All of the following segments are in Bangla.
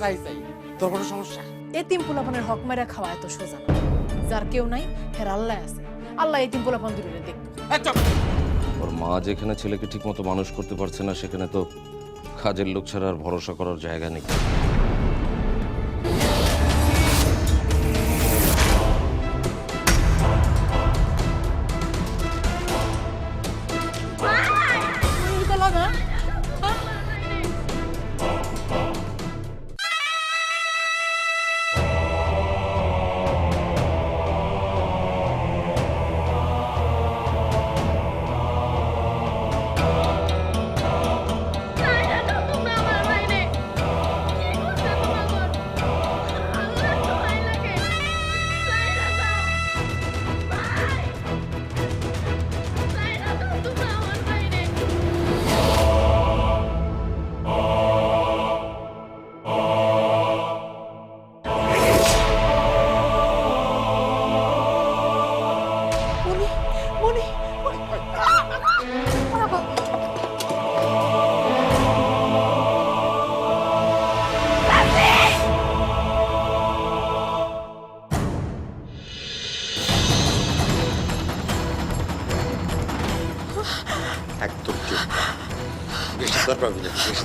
চাই চাই তোর কোনো সমস্যা? এতিম পোলাপানের হক মেরা খাওয়া এত সোজা না। যার কেউ নাই হের আল্লাহ আছে। আল্লাহ এতিম পোলাপান দূরে দেখবে ওর মা যেখানে ছেলেকে ঠিকমতো মানুষ করতে পারছে না সেখানে তো কাজের লোক ছাড়া আর ভরসা করার জায়গা নেই। উল্টো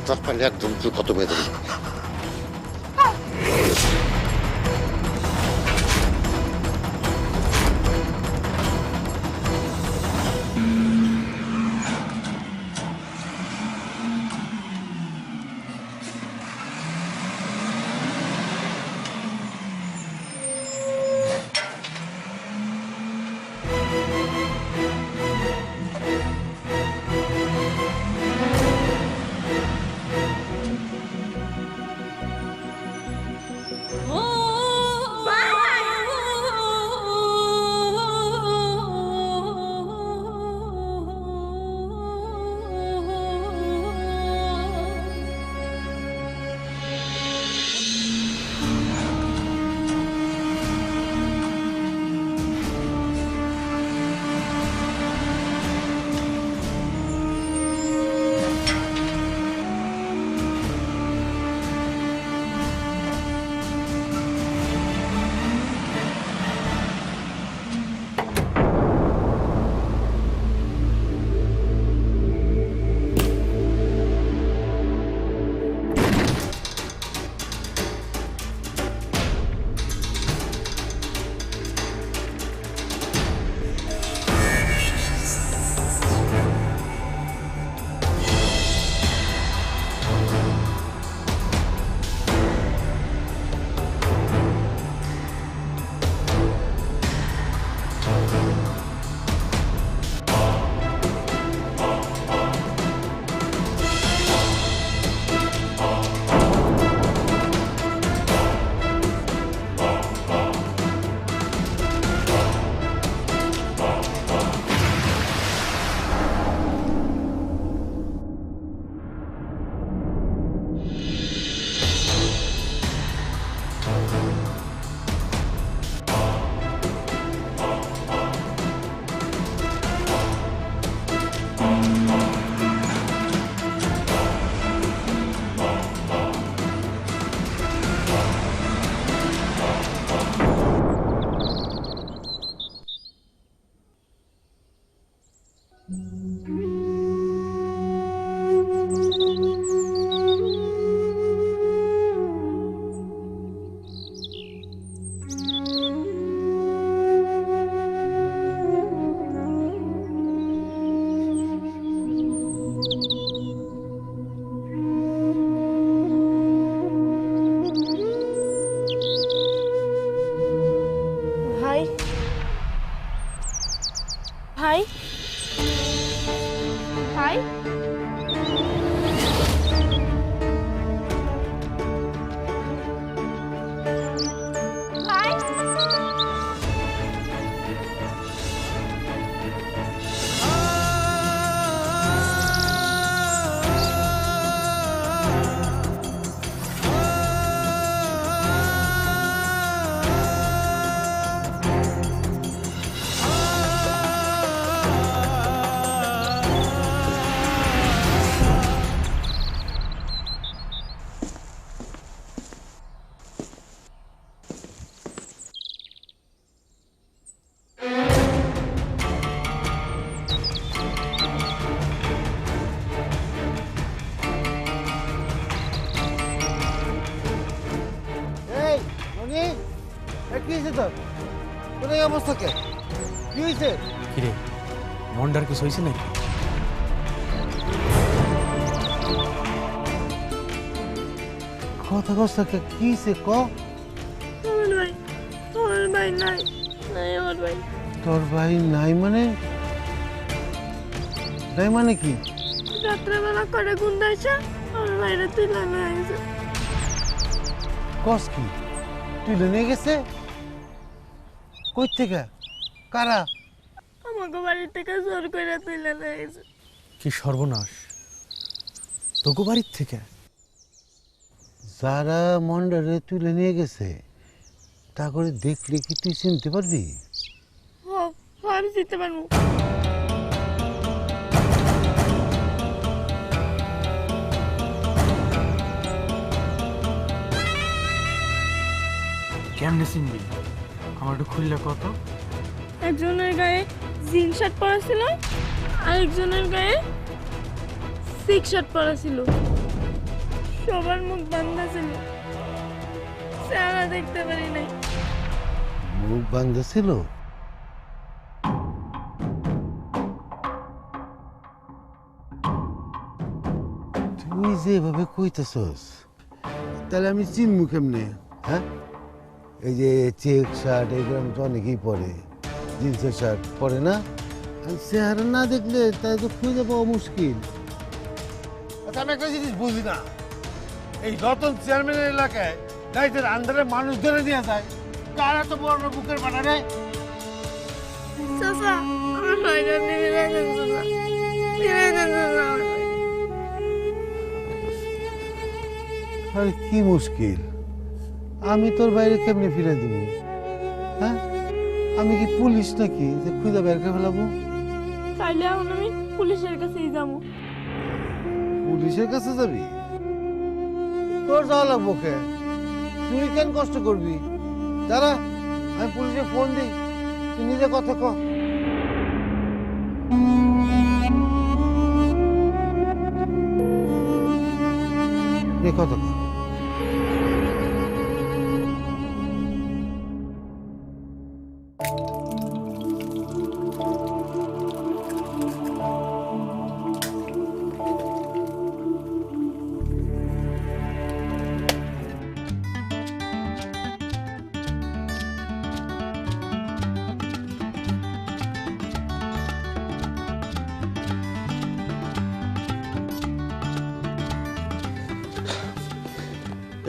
পাবি না বেশি তার পারলে একদম তুই কত বেঁধে হয়েছে নাকি? কথা কষ্ট কে হয়েছে ক? ভাই নাই নাই আমার ভাই। তোর ভাই নাই মানে? নাই মানে কি? রাত্রেবেলা করে গুন্ডা এসে আমার ভাইরা তুই কস কি? তুই নিয়ে গেছে? কই থেকে? কারা? আমাকে বাড়ি থেকে জোর করে তুই লামে গেছে কি সর্বনাশ? তোকে বাড়ির থেকে? যারা মন্ডারে তুলে নিয়ে গেছে তা করে দেখলে কি তুই চিনতে পারবি? হ হ, আমি জিততে পারব। কেমনে চিনবি? আমার একটু খুললে কত? একজনের গায়ে জিন শার্ট পরা ছিল আরেকজনের গায়ে সিক্স শার্ট পরা ছিল সবার মুখ বান্ধা ছিল। চেহারা দেখতে পারি নাই। মুখ বান্ধা ছিল? তুই যেভাবে কইতেছস, তাহলে আমি চিনমু কেমনে হ্যাঁ? এই যে চেক শার্ট, এগুলো তো অনেকেই পরে। জিন্সের শার্ট পরে না? আর চেহারা না দেখলে তাই তো খুঁজে পাওয়া মুশকিল। আচ্ছা আমি একটা জিনিস বুঝি না। এই রতন চেয়ারম্যানের এলাকায় লাইটের আন্ডারে মানুষ ধরে নিয়ে যায়। কারা তো বড় বুকের পাটা রে। আরে কি মুশকিল। আমি তোর বাইরে কেমনে ফিরে দিব? হ্যাঁ? আমি কি পুলিশ নাকি? যে খুঁজে বের করে ফেলাবো? তাইলে এখন আমি পুলিশের কাছেই যাব। পুলিশের কাছে যাবি? তোর যাওয়া লাগবো কে? তুই কেন কষ্ট করবি? দাঁড়া আমি পুলিশে ফোন দিই। তুই নিজে কথা ক। কথা ক।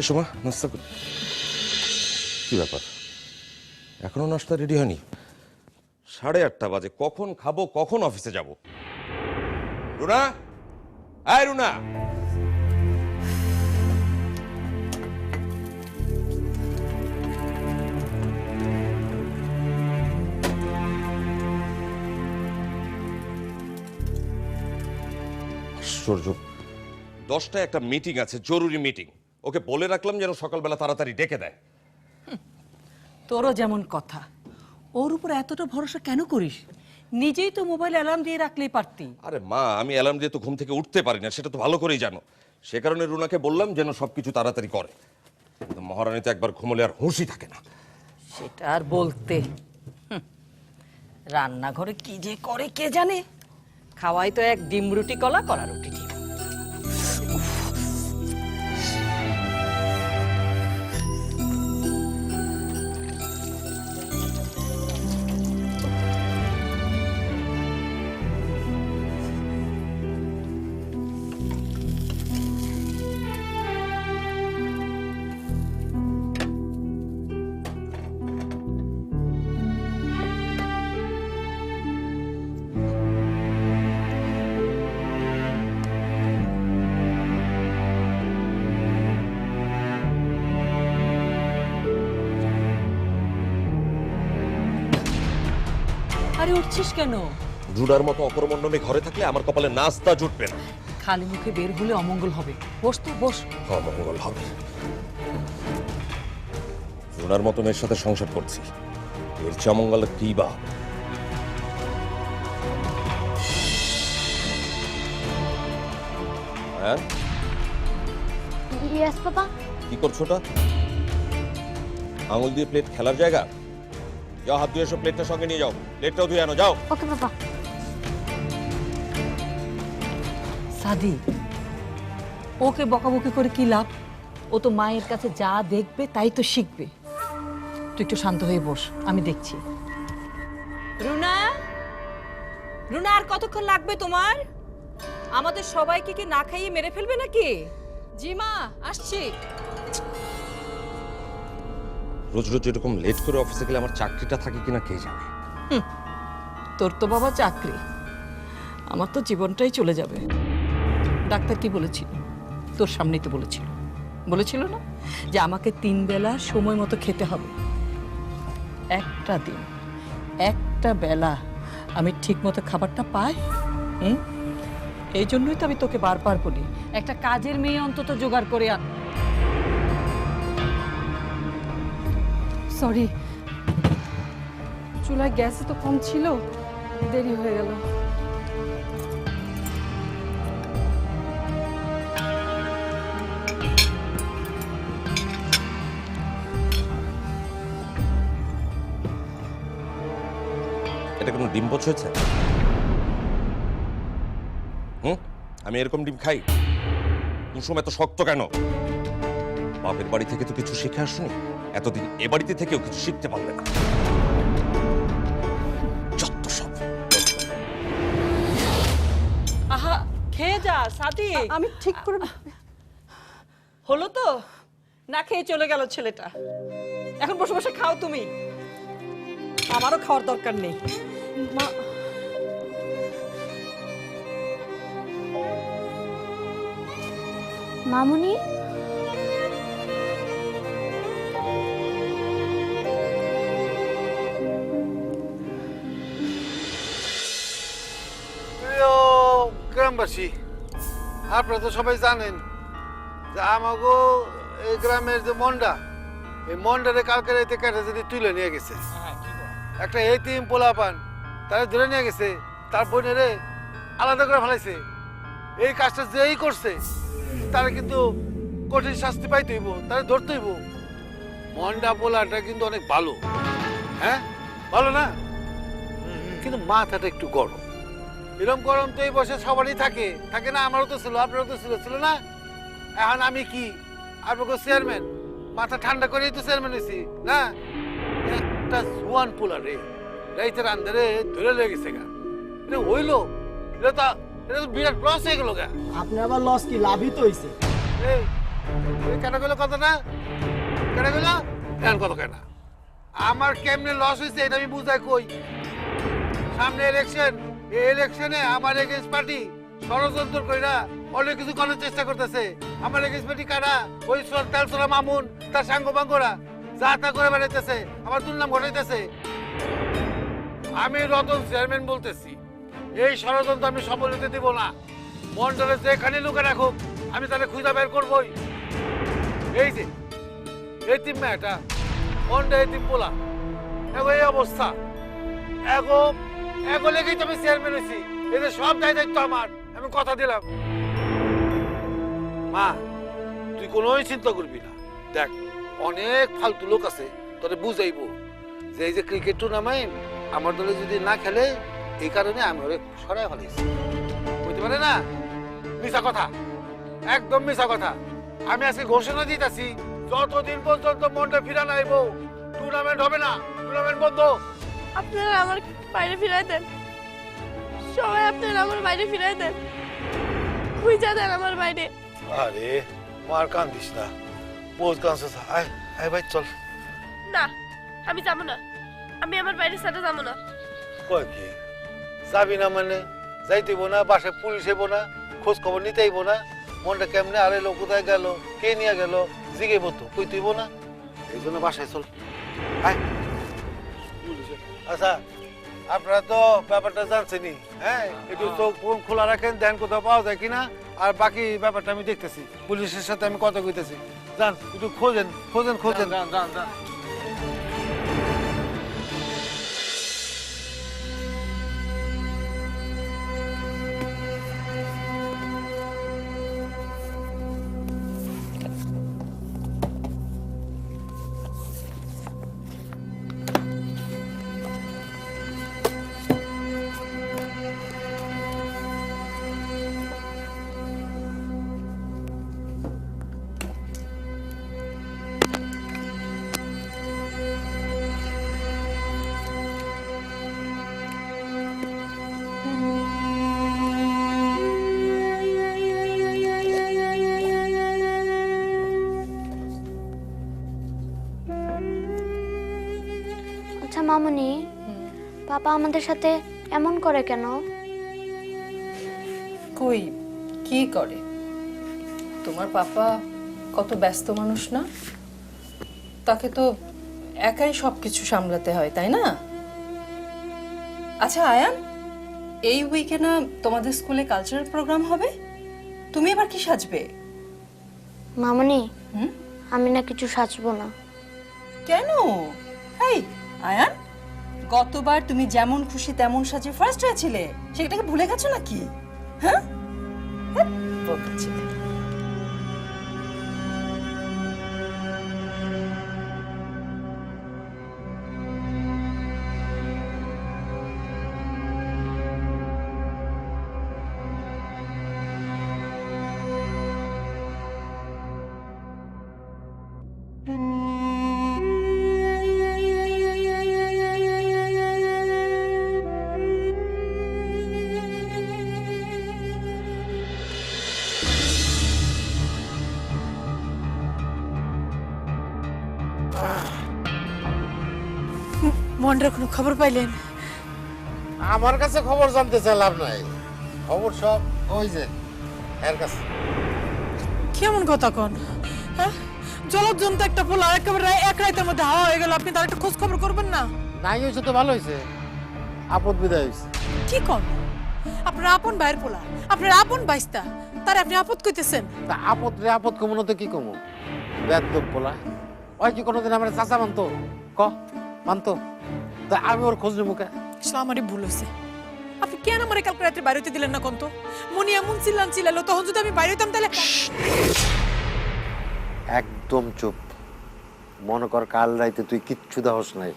এসো মা নাস্তা করি। কি ব্যাপার? এখনও নাস্তা রেডি হয়নি। সাড়ে আটটা বাজে কখন খাব কখন অফিসে যাব? রুনা? আয় রুনা! আশ্চর্য। দশটায় একটা মিটিং আছে জরুরি মিটিং ওকে বলে রাখলাম যেন সকালবেলা তাড়াতাড়ি ডেকে দেয়। তোরও যেমন কথা। ওর উপর এতটা ভরসা কেন করিস? নিজেই তো মোবাইল অ্যালার্ম দিয়ে রাখলেই পারতি। আরে মা আমি অ্যালার্ম দিয়ে তো ঘুম থেকে উঠতে পারি না সেটা তো ভালো করেই জানো। সে কারণে রুনাকে বললাম যেন সবকিছু তাড়াতাড়ি করে। কিন্তু মহারানী তো একবার ঘুমলে আর হুঁশই থাকে না। সেটা আর বলতে। রান্নাঘরে কি যে করে কে জানে? খাওয়াই তো এক ডিম রুটি কলা কলা রুটি। আরে উঠছিস কেন? রুনার মতো অকরমণ্ডমে ঘরে থাকলে আমার কপালে নাস্তা জুটবে না। খালি মুখে বের হলে অমঙ্গল হবে। বস তো বস। অমঙ্গল হবে। রুনার মতো মেয়ের সাথে সংসার করছি। এর চেয়ে অমঙ্গল কি বা? হ্যাঁ? ইয়েস পাপা কি করছ ওটা আঙুল দিয়ে প্লেট খেলার জায়গা? যাও হাত ধুয়ে এসব প্লেটটা সঙ্গে নিয়ে যাও। প্লেটটাও ধুয়ে আনো যাও। ওকে বাবা। সাদি ওকে বকাবকি করে কি লাভ? ও তো মায়ের কাছে যা দেখবে তাই তো শিখবে। তুই একটু শান্ত হয়ে বস আমি দেখছি। রুনা? রুনা আর কতক্ষণ লাগবে তোমার? আমাদের সবাইকে কি না খাইয়ে মেরে ফেলবে নাকি? জি মা আসছি। রোজ রোজ এরকম লেট করে অফিসে গেলে আমার চাকরিটা থাকে কিনা কে জানে? তোর তো বাবা চাকরি। আমার তো জীবনটাই চলে যাবে। ডাক্তার কি বলেছিল? তোর সামনেই তো বলেছিল। বলেছিল না? যে আমাকে তিন বেলা সময় মতো খেতে হবে। একটা দিন, একটা বেলা আমি ঠিক মতো খাবারটা পাই? হুম? এই জন্যই তো আমি তোকে বারবার বলি। একটা কাজের মেয়ে অন্তত জোগাড় করে আন। সরি চুলায় গ্যাস তো কম ছিল, দেরি হয়ে গেল। এটা কোনো ডিম পোচ হুম? আমি এরকম ডিম খাই। কুসুম এত শক্ত কেন? বাপের বাড়ি থেকে তো কিছু শিখে আসুনি। এতদিন এ বাড়িতে থেকেও কিছু শিখতে পারবে না। আহা খেয়ে যা আমি ঠিক করে হলো তো? না খেয়ে চলে গেল ছেলেটা। এখন বসে বসে খাও তুমি। আমারও খাওয়ার দরকার নেই। মা। মামুনি? গ্রামবাসী আপনারা তো সবাই জানেন যে আমাগো এই গ্রামের যে মন্ডা এই মন্ডারে কালকে রাতে কাটা যদি তুলে নিয়ে গেছে। একটা এতিম পোলা পান তারা ধরে নিয়ে গেছে তার বোনেরে আলাদা করে ফেলাইছে। এই কাজটা যেই করছে তারা কিন্তু কঠিন শাস্তি পাইতে হইব তারা ধরতে হইব। মন্ডা পোলাটা কিন্তু অনেক ভালো। হ্যাঁ? ভালো না? কিন্তু মাথাটা একটু গরম। এরকম গরম তো এই বয়সে সবারই থাকে। থাকে না আমারও তো ছিল আপনারও তো ছিল। ছিল না? এখন আমি কি? আপনাকে চেয়ারম্যান মাথা ঠান্ডা করেই তো চেয়ারম্যান হয়েছি না? একটা জুয়ান পোলা রে রাইতের আন্ধারে ধরে লেগে গেছে গা। এটা হইল এটা তো এটা তো বিরাট লস হয়ে গেল গা। আপনি আবার লস কি? লাভই তো হইছে। এই কেন গেল কত না কেন গেল কেন কত কেন আমার কেমনে লস হয়েছে এটা আমি বুঝাই কই। সামনে ইলেকশন এই ইলেকশনে আমার এগেন্স্ট পার্টি ষড়যন্ত্র কইরা অনেক কিছু করার চেষ্টা করতেছে। আমার এগেন্স্ট পার্টি কারা? ওই তেলসরা মামুন, তার সাঙ্গ বাঙ্গরা যা তা করে বেড়াইতেছে আমার দুর্নাম ঘটাইতেছে। আমি রতন চেয়ারম্যান বলতেছি, এই ষড়যন্ত্র আমি সফল হতে দিব না। মন্ডলে যেখানে লুকে রাখুক, আমি তাহলে খুঁজে বের করবই। এই যে এই তিন মেয়েটা মন্ডে এই তিন পোলা এই অবস্থা। এগো এগো লেগেই তো আমি চেয়ারম্যান হয়েছি এদের সব দায় দায়িত্ব আমার, আমি কথা দিলাম। মা, তুই কোনোই চিন্তা করবি না। দেখ, অনেক ফালতু লোক আছে, তোরে বুঝাইবো। যে এই যে ক্রিকেট টুর্নামেন্ট আমার দলে যদি না খেলে, এই কারণে আমি ওরে সরাই ফেলেছি বুঝতে পারে না? মিশা কথা। একদম মিশা কথা। আমি আজকে ঘোষণা দিতেছি, যতদিন পর্যন্ত মনটা ফিরা নাইব টুর্নামেন্ট হবে না টুর্নামেন্ট বন্ধ। আপনারা আমার বাইরে ফিরাই দেন। সবাই আপনারা আমার বাইরে ফিরাই দেন। খুঁজা দেন আমার বাইরে। আরে মার কান্দিস না। বহুত কাঁদছিস আয় আয় ভাই চল। না আমি যাব না। আমি আমার বাইরে সাথে যাব না। কয় কি? যাবি না মানে? যাইতেইব না বাসায় পুলিশ হইব না খোঁজ খবর নিতে আইব না। মনটা কেমনে আরে লোক কোথায় গেল? কে নিয়ে গেল? জিগেইব তো কই তুইব না। এই জন্য বাসায় চল। আয়। আচ্ছা আপনারা তো ব্যাপারটা জানছেনই হ্যাঁ? একটু চোখ ফোন খোলা রাখেন দেন কোথাও পাওয়া যায় কিনা আর বাকি ব্যাপারটা আমি দেখতেছি। পুলিশের সাথে আমি কথা কইতেছি। জান একটু খোঁজেন খোঁজেন খোঁজেন। যান যান যান। পাপা আমাদের সাথে এমন করে কেন? কই কি করে? তোমার পাপা কত ব্যস্ত মানুষ না? তাকে তো একাই সব কিছু সামলাতে হয় তাই না? আচ্ছা আয়ান এই উইকে না তোমাদের স্কুলে কালচারাল প্রোগ্রাম হবে? তুমি এবার কি সাজবে? মামনি হুম? আমি না কিছু সাজবো না। কেন? এই আয়ান গতবার তুমি যেমন খুশি তেমন সাজে ফার্স্ট হয়েছিলে সেটাকে ভুলে গেছো নাকি? হ্যাঁ? হ্যাঁ, বোকা ছেলে। মন্ডার কোনো খবর পাইলেন? আমার কাছে খবর জানতে চাই লাভ নাই। খবর সব ওই যে এর কাছে। কেমন কথা কন? হ্যাঁ? জলজন্ত একটা পোলা একেবারে এক রাতের মধ্যে হাওয়া হয়ে গেল আপনি তার একটা খোঁজ খবর করবেন না? নাই হয়েছে তো ভালো হয়েছে আপদ বিদায় হয়েছে কি কন? আপনার আপন ভাইয়ের পোলা আপনার আপন বাইস্তা তার আপনি আপদ কইতেছেন? তা আপদ রে আপদ কমনো তো কি কমো? বেদব পোলা। ওই কি কোনোদিন আমার চাচা মানতো? ক? মানতো? তা আমি ওর খোঁজ নেব কে? আসলে আমারই ভুল হয়েছে। আপনি কেন আমার কালকে রাত্রে বাইরে হইতে দিলেন না কোন তো মনি এমন চিল্লান চিল্লালো তখন যদি আমি বাইরে হইতাম তাহলে একদম চুপ। মনে কর কাল রাইতে তুই কিচ্ছু দেহস নাই।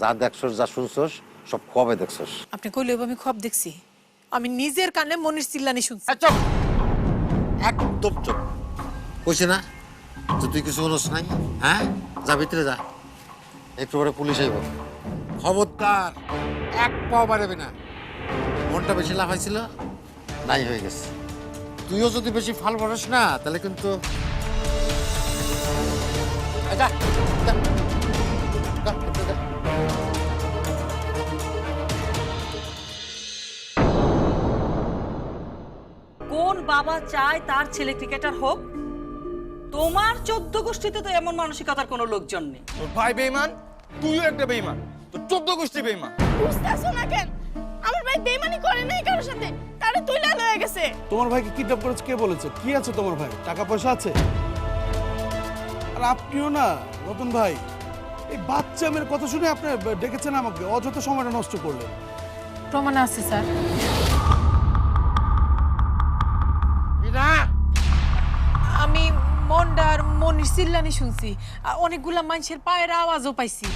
যা দেখছস যা শুনছস সব কবে দেখছস। আপনি কইলে আমি খব দেখছি। আমি নিজের কানে মনির চিল্লানি শুনছি। চুপ! একদম চুপ। কইছে না তুই কিছু শুনস নাই হ্যাঁ? যা ভিতরে যা। একটু পরে পুলিশ আইব। খবরদার এক পাও বাড়াবি না। মনটা বেশি লাফাইছিল নাই হয়ে গেছে। তুইও যদি বেশি ফাল ভরস না তাহলে কিন্তু যা। কোন বাবা চায় তার ছেলে ক্রিকেটার হোক? তোমার চোদ্দ গোষ্ঠীতে তো এমন মানসিকতার কোনো লোকজন নেই। ভাই বেইমান তুইও একটা বেইমান তোর চোদ্দ গোষ্ঠী বেইমান বুঝতেছো না কেন? আমার ভাই বেমানি করে নাই কারোর সাথে। তারে তুইলা লয়ে গেছে। তোমার ভাইকে কিডন্যাপ করেছে কে বলেছে? কি আছে তোমার ভাই? টাকা পয়সা আছে? আর আপনিও না রতন ভাই। এই বাচ্চা মেয়ের কথা শুনে আপনি ডেকেছেন আমাকে অযথা সময়টা নষ্ট করলেন। প্রমাণ আছে স্যার। চিল্লানি শুনছি। আর অনেকগুলা মানুষের পায়ের আওয়াজও পাইছি।